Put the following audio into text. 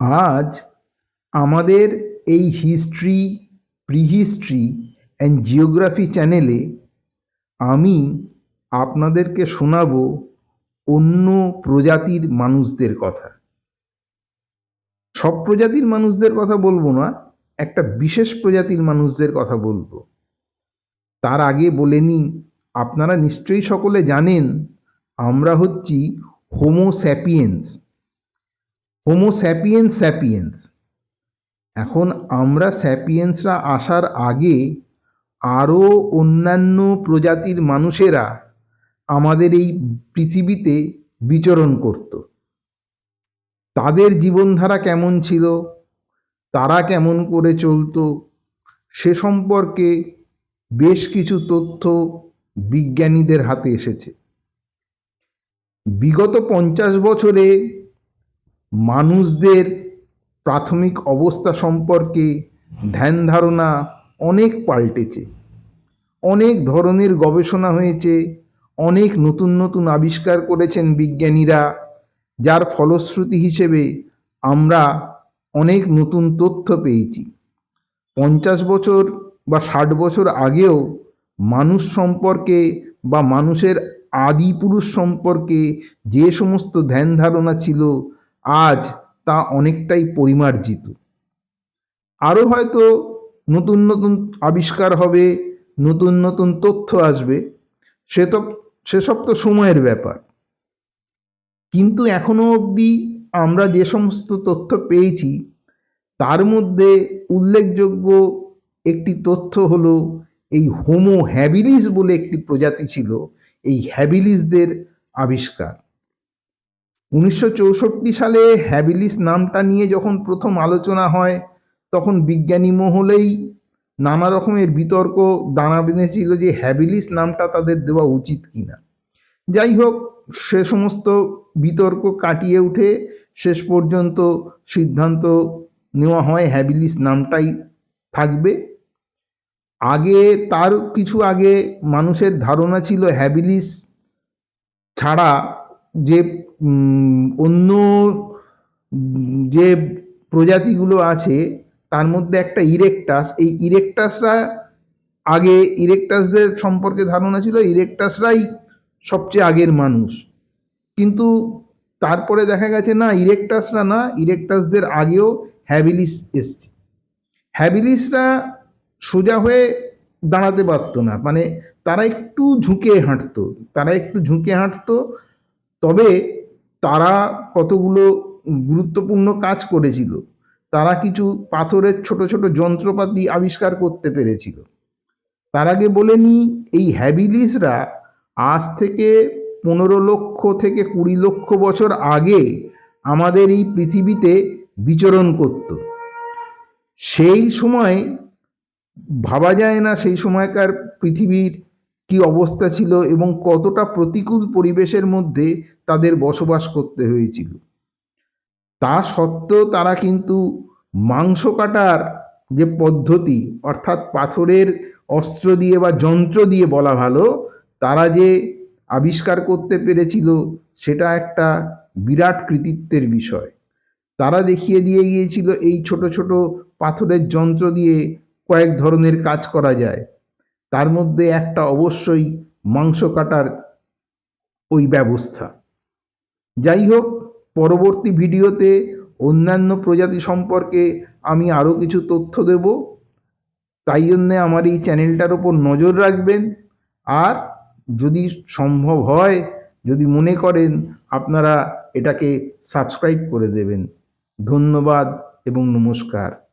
আজ আমাদের এই হিস্ট্রি প্রিহিস্ট্রি অ্যান্ড জিওগ্রাফি চ্যানেলে আমি আপনাদেরকে শোনাবো অন্য প্রজাতির মানুষদের কথা। সব প্রজাতির মানুষদের কথা বলব না, একটা বিশেষ প্রজাতির মানুষদের কথা বলব। তার আগে বলে নিই, আপনারা নিশ্চয়ই সকলে জানেন, আমরা হচ্ছি Homo sapiens Homo sapiens sapiens এখন আমরা স্যাপিয়েন্সরা আসার আগে আরও অন্যান্য প্রজাতির মানুষেরা আমাদের এই পৃথিবীতে বিচরণ করত। তাদের জীবনধারা কেমন ছিল? তারা কেমন করে চলতো? সে সম্পর্কে বেশ কিছু তথ্য বিজ্ঞানীদের হাতে এসেছে। বিগত পঞ্চাশ বছরে মানুষদের প্রাথমিক অবস্থা সম্পর্কে ধ্যান ধারণা অনেক পাল্টেছে। অনেক ধরনের গবেষণা হয়েছে, অনেক নতুন নতুন আবিষ্কার করেছেন বিজ্ঞানীরা, যার ফলশ্রুতি হিসেবে আমরা অনেক নতুন তথ্য পেয়েছি। পঞ্চাশ বছর বা ষাট বছর আগেও মানুষ সম্পর্কে বা মানুষের আদি পুরুষ সম্পর্কে যে সমস্ত ধ্যান ধারণা ছিল আজ তা অনেকটাই পরিমার্জিত। আরও হয়তো নতুন নতুন আবিষ্কার হবে, নতুন নতুন তথ্য আসবে সে তো সেসব তো সময়ের ব্যাপার। কিন্তু এখনও অবধি আমরা যে সমস্ত তথ্য পেয়েছি, তার মধ্যে উল্লেখযোগ্য একটি তথ্য হলো, এই হোমো হ্যাবিলিস বলে একটি প্রজাতি ছিল, এই হ্যাবিলিসদের আবিষ্কার। উনিশশো চৌষট্টি সালে হ্যাবিলিস নামটা নিয়ে যখন প্রথম আলোচনা হয়, তখন বিজ্ঞানী মহলেই নানা রকমের বিতর্ক, দানা বেঁধেছিল যে হ্যাবিলিস নামটা তাদের দেওয়া উচিত কিনা। যাই হোক, সে সমস্ত বিতর্ক কাটিয়ে উঠে শেষ পর্যন্ত সিদ্ধান্ত নেওয়া হয় হ্যাবিলিস নামটাই থাকবে। আগে, তার কিছু আগে মানুষের ধারণা ছিল হ্যাবিলিস ছাড়া যে অন্য, যে প্রজাতিগুলো আছে, তার মধ্যে একটা ইরেকটাস, এই ইরেকটাসরা আগে, ইরেকটাসদের সম্পর্কে ধারণা ছিল, ইরেকটাসরাই সবচেয়ে আগের মানুষ। কিন্তু তারপরে দেখা গেছে, না, ইরেকটাসরা না, ইরেকটাসদের আগেও হ্যাবিলিস এসছে। হ্যাবিলিসরা সোজা হয়ে দাঁড়াতে পারতো না মানে তারা একটু ঝুঁকে হাঁটতো, তারা একটু ঝুঁকে হাঁটতো তবে তারা কতগুলো গুরুত্বপূর্ণ কাজ করেছিল, তারা কিছু পাথরের ছোট ছোট যন্ত্রপাতি আবিষ্কার করতে পেরেছিল। তার আগে বলে নিই এই হ্যাবিলিসরা আজ থেকে পনেরো লক্ষ থেকে কুড়ি লক্ষ বছর আগে আমাদের এই পৃথিবীতে বিচরণ করত। সেই সময় ভাবা যায় না, সেই সময়কার পৃথিবীর কি অবস্থা ছিল এবং কতটা প্রতিকূল পরিবেশের মধ্যে তাদের বসবাস করতে হয়েছিল। তা সত্ত্বেও তারা কিন্তু মাংস কাটার যে পদ্ধতি, অর্থাৎ পাথরের অস্ত্র দিয়ে বা যন্ত্র দিয়ে বলা ভালো, তারা যে আবিষ্কার করতে পেরেছিল সেটা একটা বিরাট কৃতিত্বের বিষয়। তারা দেখিয়ে দিয়ে গিয়েছিল এই ছোট ছোট পাথরের যন্ত্র দিয়ে কয়েক ধরনের কাজ করা যায়। তার মধ্যে একটা অবশ্যই মাংস কাটার ওই ব্যবস্থা। যাই হোক পরবর্তী ভিডিওতে অন্যান্য প্রজাতি সম্পর্কে আমি আরও কিছু তথ্য দেব। তাই জন্যে আমার এই চ্যানেলটার ওপর নজর রাখবেন। আর যদি সম্ভব হয়, যদি মনে করেন আপনারা এটাকে সাবস্ক্রাইব করে দেবেন। ধন্যবাদ এবং নমস্কার।